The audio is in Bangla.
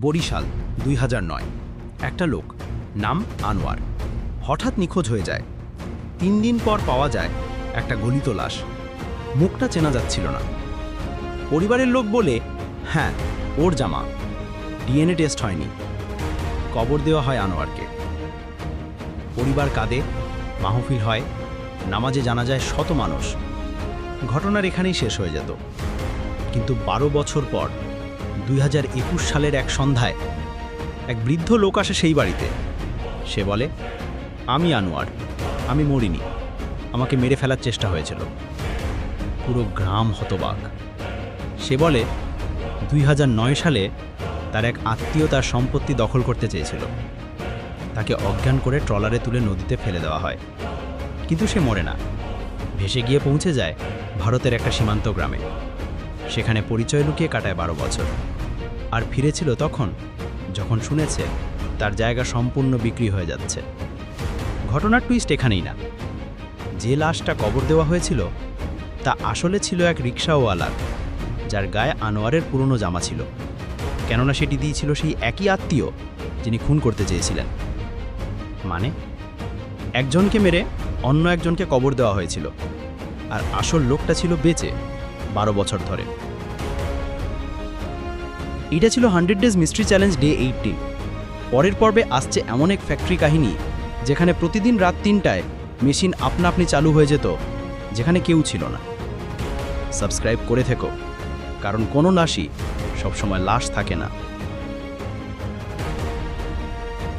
বরিশাল, দুই একটা লোক, নাম আনোয়ার। হঠাৎ নিখোঁজ হয়ে যায়। তিন দিন পর পাওয়া যায় একটা গলিত লাশ। মুখটা চেনা যাচ্ছিল না। পরিবারের লোক বলে হ্যাঁ ওর জামা। ডিএনএ টেস্ট হয়নি। কবর দেওয়া হয় আনোয়ারকে। পরিবার কাঁদে, মাহফিল হয়, নামাজে জানা যায় শত মানুষ। ঘটনার এখানেই শেষ হয়ে যেত। কিন্তু বারো বছর পর দুই হাজার একুশ সালের এক সন্ধ্যায়। এক বৃদ্ধ লোক আসে সেই বাড়িতে। সে বলে, আমি আনোয়ার, আমি মরিনি। আমাকে মেরে ফেলার চেষ্টা হয়েছিল। পুরো গ্রাম হতবাক। সে বলে, দুই হাজার নয় সালে তার এক আত্মীয় তার সম্পত্তি দখল করতে চেয়েছিল। তাকে অজ্ঞান করে ট্রলারে তুলে নদীতে ফেলে দেওয়া হয়। কিন্তু সে মরে না। ভেসে গিয়ে পৌঁছে যায় ভারতের একটা সীমান্ত গ্রামে। সেখানে পরিচয় লুকিয়ে কাটায় বারো বছর। আর ফিরেছিল তখন, যখন শুনেছে তার জায়গা সম্পূর্ণ বিক্রি হয়ে যাচ্ছে। ঘটনার টুইস্ট এখানেই না। যে লাশটা কবর দেওয়া হয়েছিল, তা আসলে ছিল এক রিক্সাওয়ালার, যার গায়ে আনোয়ারের পুরনো জামা ছিল। কেননা সেটি দিয়েছিল সেই একই আত্মীয়, যিনি খুন করতে চেয়েছিলেন। মানে একজনকে মেরে অন্য একজনকে কবর দেওয়া হয়েছিল। আর আসল লোকটা ছিল বেঁচে। বারো বছর ধরে। এটা ছিল hundred days mystery challenge day eighty. পরের পর্বে আসছে এমন এক ফ্যাক্টরি কাহিনী, যেখানে প্রতিদিন রাত তিনটায় মেশিন আপনা আপনি চালু হয়ে যেত, যেখানে কেউ ছিল না। সাবস্ক্রাইব করে থেকো, কারণ কোনো লাশই সবসময় লাশ থাকে না।